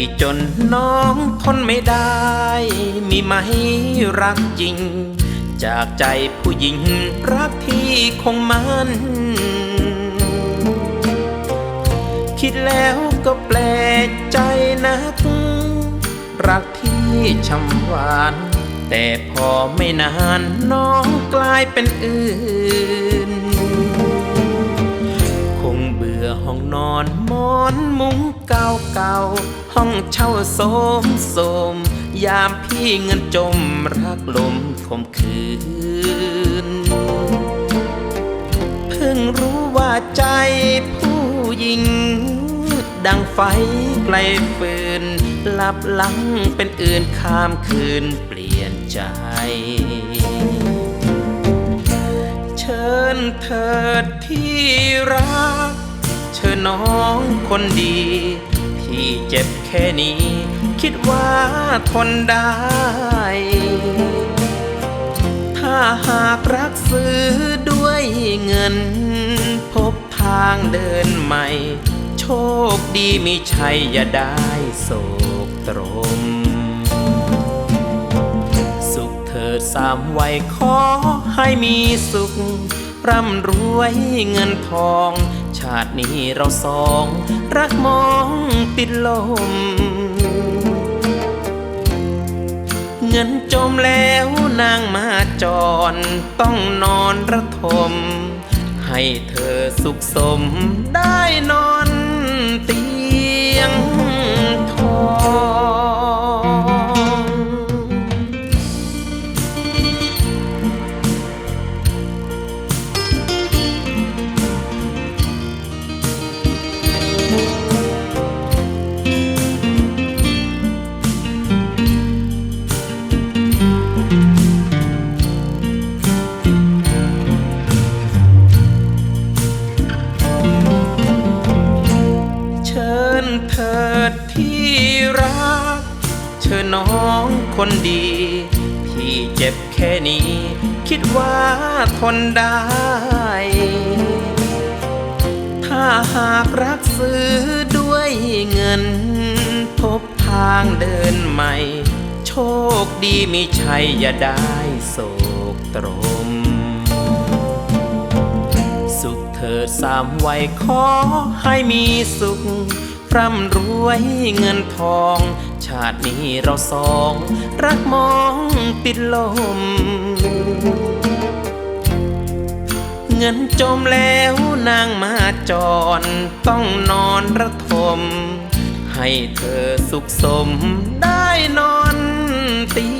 พี่จนน้องทนไม่ได้ มีไหมรักจริง จากใจผู้หญิงรักพี่คงมันคิดแล้วก็แปลกใจนัก รักที่ช่ำหวาน แต่พอไม่นานน้องกลายเป็นอื่น คงเบื่อห้องนอนมอนมุ้งเก่าเก่าๆ ห้องเช่าโสมโสม ยามพี่เงินจมรักลมคมคืน เพิ่งรู้ว่าใจผู้หญิง ดังไฟไกลฟืนหลับหลังเป็นอื่นข้ามคืนเปลี่ยนใจ เชิญเถิดที่รัก เชิญน้องคนดี พี่เจ็บแค่นี้ คิดว่าทนได้ ถ้าหากรักซื้อด้วยเงิน พบทางเดินใหม่ โชคดีมีชัยอย่าได้โศกตรม สุขเถิดสามวัยขอให้มีสุข ร่ำรวยเงินทอง ชาตินี้เราสองรักมองติดลม เงินจมแล้วนางมาจรต้องนอนระทม ให้เธอสุขสมได้นอนเตียง คนดี พี่เจ็บแค่นี้ คิดว่าทนได้ ถ้าหากรักซื้อด้วยเงิน พบทางเดินใหม่ โชคดีมีชัยอย่าได้โศกตรม สุขเถิดสามวัยขอให้มีสุข ร่ำรวยเงินทอง ชาตินี้เราสอง รักมองติดลม เงินจมแล้วนางมาจร ต้องนอนระทม ให้เธอสุขสมได้นอนเตี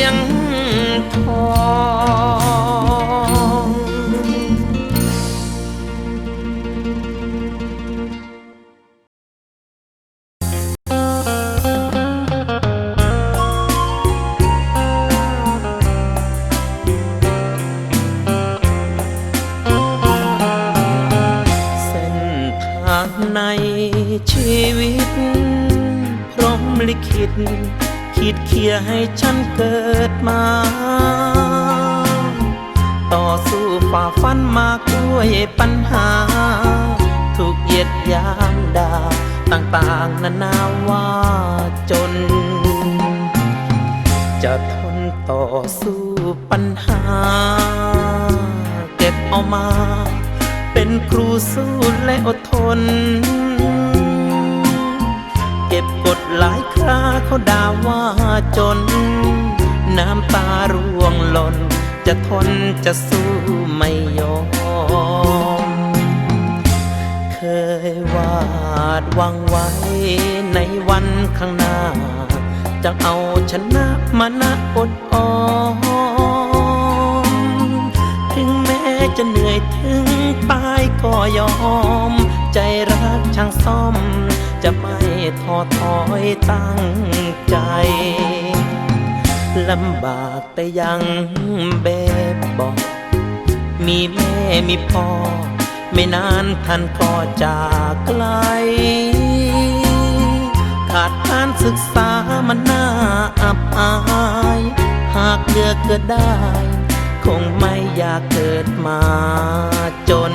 ยงทองางในชีวิต พร้อมลิขิตขีดเขียให้ฉันเกิดมา ต่อสู้ฝ่าฟันมาด้วยปัญหา ถูกเหยียดยามด่าต่างๆนานาว่าจน จะทนต่อสู้ปัญหา เก็บเอามา เป็นครูสู้และอดทน เก็บกดหลายคราเขาด่าว่าจน น้ำตาร่วงหล่น จะทนจะสู้ไม่ยอม เคยวาดหวังไว้ในวันข้างหน้า จะเอาชนะมานะอดออ จะเหนื่อยถึงตายก็ยอม ใจรักช่างซ่อม จะไม่ท้อถอยตั้งใจลำบากแต่ยังแบบบอก มีแม่มีพ่อ ไม่นานท่านก็จากไกล ขาดการศึกษามันน่าอับอาย หากเลือกเกิดได้ คงไม่อยากเกิดมาจน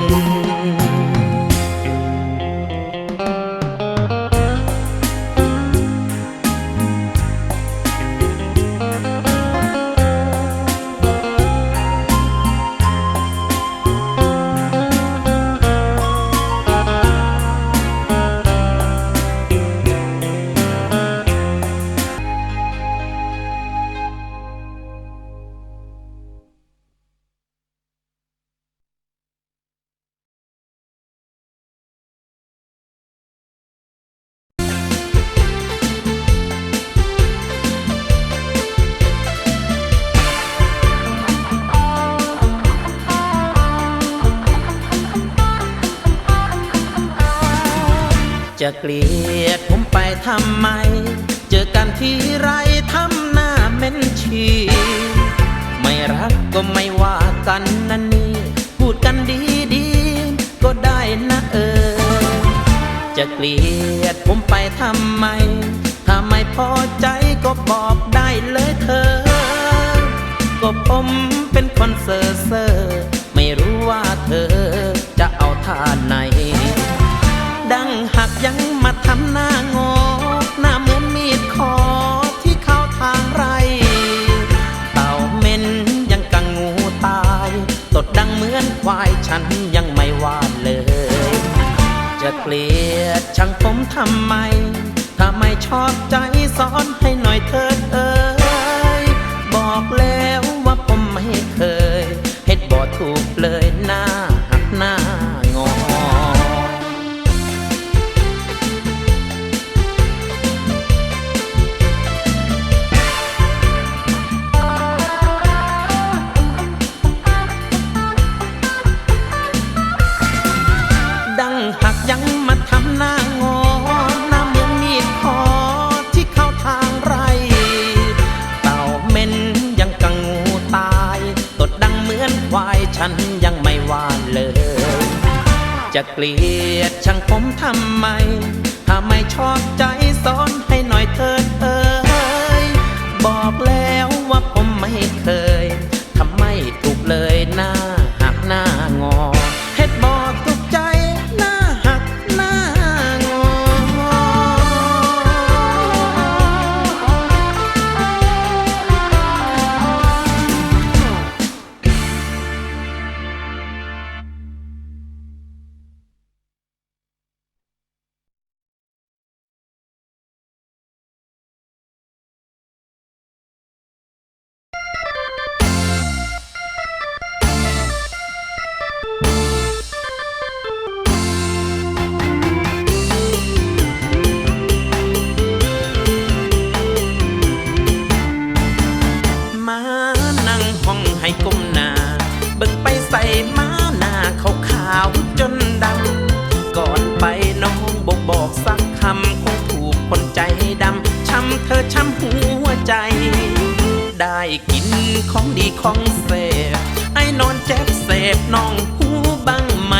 จะเกลียดผมไปทำไม เจอกันที่ไรทำหน้าเม้นชี ไม่รักก็ไม่ว่ากันนั่นนี่ พูดกันดีดีก็ได้นะเออ จะเกลียดผมไปทำไม ถ้าไม่พอใจก็บอกได้เลยเธอ ก็ผมเป็นคนเซ่อเซ่อไม่รู้ว่าเธอ ฉันยังไม่วาดเลย จะเกลียดช่างผมทำไม ถ้าไม่ชอบใจสอน ฉันยังไม่ว่าเลย จะเกลียดช่างผมทำไม ถ้าไม่ชอบใจสอนให้หน่อยเถิดเอ้ยบอกแล้วว่าผมไม่เคย ได้กินของดีของเสพไอ้นอนเจ็บเสพน้องหูบ้างไหม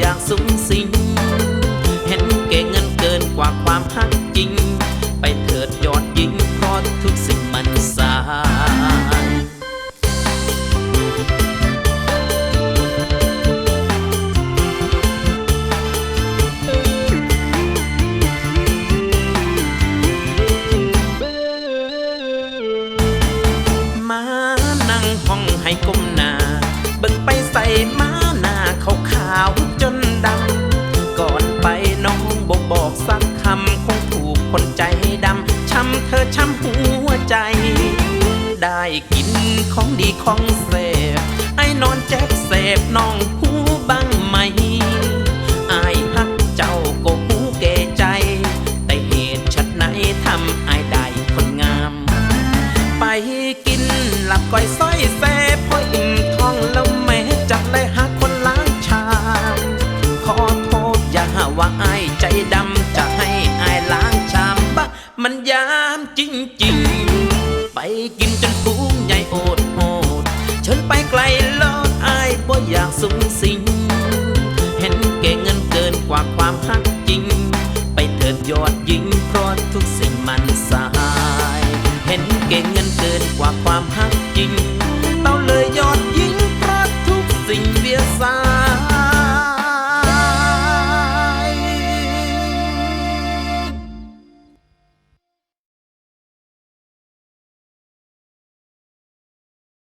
อย่างสูงสิง กินของดีของเสพไอ้นอนแจ็บเสพน้องหูบ้างไหมไอ้ฮักเจ้าก็หูเกใจ แต่เหตุชัดไหนทำไอ้ได้คนงาม ไปกินหลับก้อยส้อยแซ่พออิ่มท้องแล้วแม่จัดเลยหาคนล้างชามขอโทษอย่าหาว่า สุงสิง เห็นเก่งเงินเกินกว่าความรักจริง ไปเถิดยอดยิงเพราะทุกสิ่งมันสาย เห็นเก่ง